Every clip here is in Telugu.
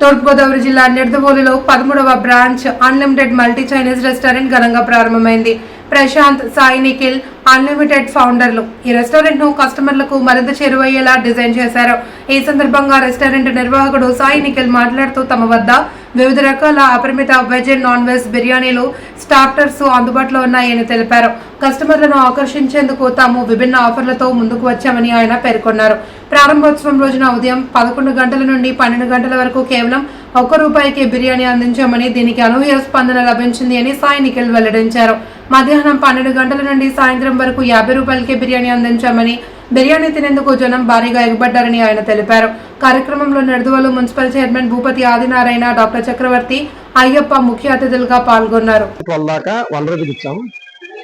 తూర్పుగోదావరి జిల్లా నిడదవోలులో పదమూడవ branch unlimited multi Chinese restaurant ఘనంగా ప్రారంభమైంది. ప్రశాంత్ సాయి నిఖిల్ అన్లిమిటెడ్ ఫౌండర్లు. ఈ రెస్టారెంట్ను కస్టమర్లకు మరింత చేరువయ్యేలా డిజైన్ చేశారు. ఈ సందర్భంగా రెస్టారెంట్ నిర్వాహకుడు సాయి నిఖిల్ మాట్లాడుతూ తమ వద్ద వివిధ రకాల అపరిమిత వెజ్ అండ్ నాన్ వెజ్ బిర్యానీలు స్టార్టర్స్ అందుబాటులో ఉన్నాయని తెలిపారు. కస్టమర్లను ఆకర్షించేందుకు తాము విభిన్న ఆఫర్లతో ముందుకు వచ్చామని ఆయన పేర్కొన్నారు. ప్రారంభోత్సవం రోజున ఉదయం పదకొండు గంటల నుండి పన్నెండు గంటల వరకు కేవలం ఒక్క రూపాయికి బిర్యానీ అందించామని దీనికి అనూహ్య స్పందన లభించింది అని సాయి నిఖిల్ వెల్లడించారు. మధ్యాహ్నం పన్నెండు గంటల నుండి సాయంత్రం వరకు యాభై రూపాయలకే బిర్యానీ అందించామని బిర్యానీ తినేందుకు జనం భారీగా ఎగబడ్డారని ఆయన తెలిపారు. కార్యక్రమంలో Nedadavolu municipal chairman Bhupathi Adinarayana doctor Chakravarthi Ayyappa ముఖ్య అతిథులుగా పాల్గొన్నారు. ట్వెల్వ్ దాకా వన్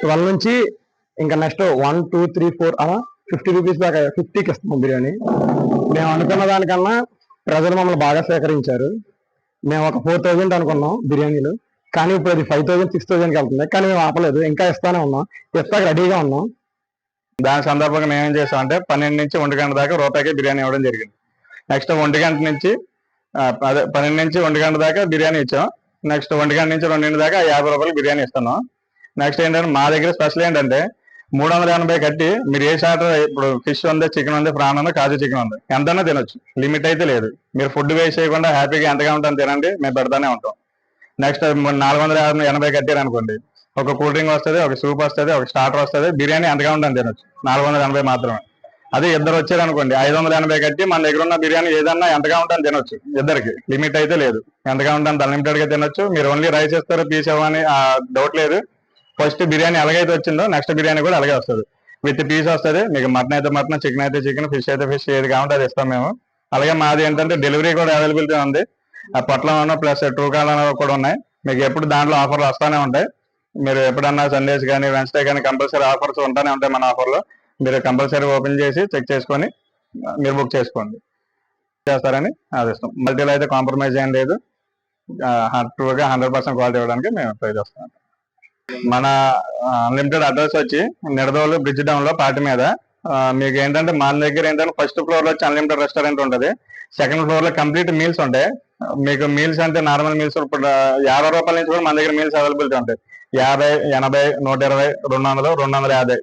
ట్వెల్వ్ నుంచి ఇంకా next one two three four అలా ఫిఫ్టీ రూపీస్ దాకా ఫిఫ్టీకి ఇస్తాం బిర్యానీ. మేము అనుకున్న దానికన్నా ప్రజలు మమ్మల్ని బాగా సేకరించారు. మేము ఒక ఫోర్ థౌజండ్ అనుకున్నాం బిర్యానీలు. కానీ ఇప్పుడు అది ఫైవ్ థౌసండ్ సిక్స్ థౌసండ్కి వెళ్తుంది. కానీ మేము ఆపలేదు. ఇంకా ఇస్తానే ఉన్నాం. ఇస్తాక రెడీగా ఉన్నాం. దాని సందర్భంగా మేము ఏం చేస్తాం అంటే పన్నెండు నుంచి ఒంటి గంట దాకా రూపాయికి బిర్యానీ ఇవ్వడం జరిగింది. నెక్స్ట్ ఒంటి గంట నుంచి అదే పన్నెండు నుంచి ఒంటి గంట దాకా బిర్యానీ ఇచ్చాం. నెక్స్ట్ ఒంటి గంట నుంచి రెండింటి దాకా యాభై రూపాయలు బిర్యానీ ఇస్తున్నాం. నెక్స్ట్ ఏంటంటే మా దగ్గర స్పెషల్ ఏంటంటే మూడు వందల ఎనభై కట్టి మీరు ఏ ఆర్డర్ ఇప్పుడు ఫిష్ ఉంది చికెన్ ఉంది ప్రాన్ ఉంది కాజు చికెన్ ఉంది ఎంతైనా తినొచ్చు. లిమిట్ అయితే లేదు. మీరు ఫుడ్ వేస్ట్ చేయకుండా హ్యాపీగా ఎంతగా ఉంటుంది తినండి. మేము పెడతానే ఉంటాం. నెక్స్ట్ నాలుగు వందల యాభై- ఎనభై కట్టారు అనుకోండి. ఒక కూల్ డ్రింక్ వస్తుంది ఒక సూప్ వస్తుంది ఒక స్టార్టర్ వస్తుంది బిర్యానీ ఎంతగా ఉంటుంది తినొచ్చు. నాలుగు వందల ఎనభై మాత్రమే. అదే ఇద్దరు వచ్చారు అనుకోండి ఐదు వందల ఎనభై కట్టి మన దగ్గర ఉన్న బిర్యానీ ఏదన్నా ఎంతగా ఉంటుంది తినొచ్చు. ఇద్దరికి లిమిట్ అయితే లేదు. ఎంతగా ఉంటుంది అన్లిమిటెడ్గా తినొచ్చు. మీరు ఓన్లీ రైస్ ఇస్తారు పీస్ ఇవ్వని డౌట్ లేదు. ఫస్ట్ బిర్యానీ ఎలాగైతే వచ్చిందో నెక్స్ట్ బిర్యానీ కూడా అలాగే వస్తుంది. విత్ పీస్ వస్తుంది మీకు మటన్ అయితే మటన్ చికెన్ అయితే చికెన్ ఫిష్ అయితే ఫిష్ ఏది కావాలంటే అది ఇస్తాం మేము. అలాగే మాది ఏంటంటే డెలివరీ కూడా అవైలబిలిటీ ఉంది. ఆ పొట్లం ప్లస్ ట్రూ కాల్ కూడా ఉన్నాయి. మీకు ఎప్పుడు దాంట్లో ఆఫర్లు వస్తానే ఉంటాయి. మీరు ఎప్పుడన్నా సండేస్ కానీ వెన్స్డే కానీ కంపల్సరీ ఆఫర్స్ ఉంటానే ఉంటాయి మన ఆఫర్లో. మీరు కంపల్సరీ ఓపెన్ చేసి చెక్ చేసుకొని మీరు బుక్ చేసుకోండి. చేస్తారని ఆశిస్తాం మల్టీలో అయితే కాంప్రమైజ్ ఏం లేదు. ట్రూగా హండ్రెడ్ పర్సెంట్ క్వాలిటీ ఇవ్వడానికి మేము ట్రై చేస్తాం. మన అన్లిమిటెడ్ అడ్రస్ వచ్చి నిడదోలు బ్రిడ్జ్ డౌన్లో పార్టీ మీద మీకు ఏంటంటే మన దగ్గర ఏంటంటే ఫస్ట్ ఫ్లోర్లో అన్లిమిటెడ్ రెస్టారెంట్ ఉంటుంది. సెకండ్ ఫ్లోర్లో కంప్లీట్ మీల్స్ ఉంటాయి మీకు మీల్స్ అంటే నార్మల్ మీల్స్ ఇప్పుడు యాభై రూపాయల నుంచి కూడా మన దగ్గర మీల్స్ అవైలబిలిటీ ఉంటాయి. యాభై ఎనభై నూట ఇరవై రెండు వందలు రెండు వందల యాభై.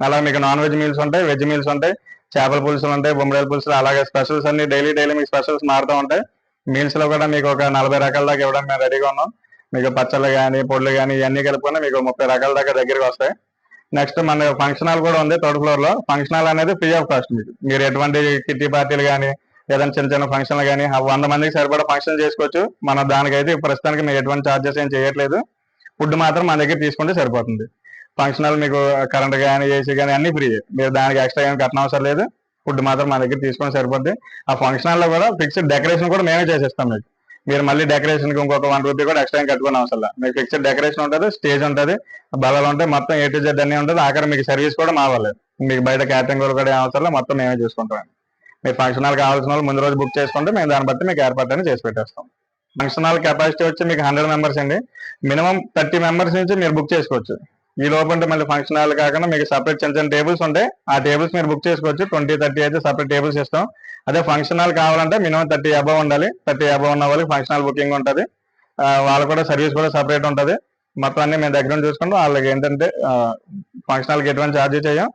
అలా మీకు నాన్ వెజ్ మీల్స్ ఉంటాయి వెజ్ మీల్స్ ఉంటాయి చేపల పులుసులు ఉంటాయి బొమ్మడాయిల పులుసులు అలాగే స్పెషల్స్ అన్ని డైలీ డైలీ మీకు స్పెషల్స్ మారుతూ ఉంటాయి. మీల్స్లో కూడా మీకు ఒక నలభై రకాల దాకా ఇవ్వడానికి మేము రెడీగా ఉన్నాం. మీకు పచ్చళ్ళు కానీ పొడులు కానీ ఇవన్నీ కలుపుకొని మీకు ముప్పై రకాల దాకా దగ్గరికి వస్తాయి. నెక్స్ట్ మన ఫంక్షన్ హాల్ కూడా ఉంది థర్డ్ ఫ్లోర్లో. ఫంక్షన్ హాల్ అనేది ఫ్రీ ఆఫ్ కాస్ట్ మీకు. మీరు ఎటువంటి కిట్టి పార్టీలు కానీ ఏదైనా చిన్న చిన్న ఫంక్షన్లు కానీ వంద మందికి సరిపడా ఫంక్షన్ చేసుకోవచ్చు. మన దానికైతే ప్రస్తుతానికి మీకు ఎటువంటి ఛార్జెస్ ఏం చేయట్లేదు. ఫుడ్ మాత్రం మన దగ్గర తీసుకుంటే సరిపోతుంది. ఫంక్షన్ హాల్ మీకు కరెంట్ కానీ ఏసీ కానీ అన్ని ఫ్రీ మీరు దానికి ఎక్స్ట్రా ఏం కట్టనవసరం అవసరం లేదు. ఫుడ్ మాత్రం మన దగ్గర తీసుకొని సరిపోద్ది. ఆ ఫంక్షన్ హాల్లో కూడా ఫిక్స్డ్ డెకరేషన్ కూడా మేమే చేసేస్తాం మీకు. మీరు మళ్ళీ డెకరేషన్కి ఇంకొక వన్ రూపీ కూడా ఎక్స్ట్రా కట్టుకుని అవసరం మీకు ఫిక్స్డ్ డెకరేషన్ ఉంటుంది స్టేజ్ ఉంటుంది బలాలు ఉంటాయి మొత్తం ఏ టు జెడ్ అన్ని ఉంటుంది. ఆఖరి మీకు సర్వీస్ కూడా మావాలి మీకు బయట క్యాటరింగ్ కూడా అవసరం మొత్తం మేమే చూసుకుంటాం మీరు ఫంక్షన్ హాల్ కావాల్సిన వాళ్ళు ముందు రోజు బుక్ చేసుకుంటే మేము దాన్ని బట్టి మీకు ఏర్పాటు అనేది చేసి పెట్టేస్తాం. ఫంక్షన్ హాల్ కెపాసిటీ వచ్చి మీకు హండ్రెడ్ మెంబర్స్ అండి. మినిమం థర్టీ మెంబర్స్ నుంచి మీరు బుక్ చేసుకోవచ్చు. ఈ లోపంటే మళ్ళీ ఫంక్షన్ హాల్ కాకుండా మీకు సపరేట్ చిన్న చిన్న టేబుల్స్ ఉంటాయి. ఆ టేబుల్స్ మీరు బుక్ చేసుకోవచ్చు. ట్వంటీ థర్టీ అయితే సపరేట్ టేబుల్స్ ఇస్తాం. అదే ఫంక్షన్ హాల్ కావాలంటే మినిమం థర్టీ అబవ్ ఉండాలి. థర్టీ అబవ్ ఉన్న వాళ్ళకి ఫంక్షన్ హాల్ బుకింగ్ ఉంటుంది. వాళ్ళు కూడా సర్వీస్ కూడా సపరేట్ ఉంటుంది. మొత్తం అన్ని మేము దగ్గర చూసుకుంటాం. వాళ్ళకి ఏంటంటే ఫంక్షన్ హాల్కి ఎటువంటి ఛార్జ్ చేయం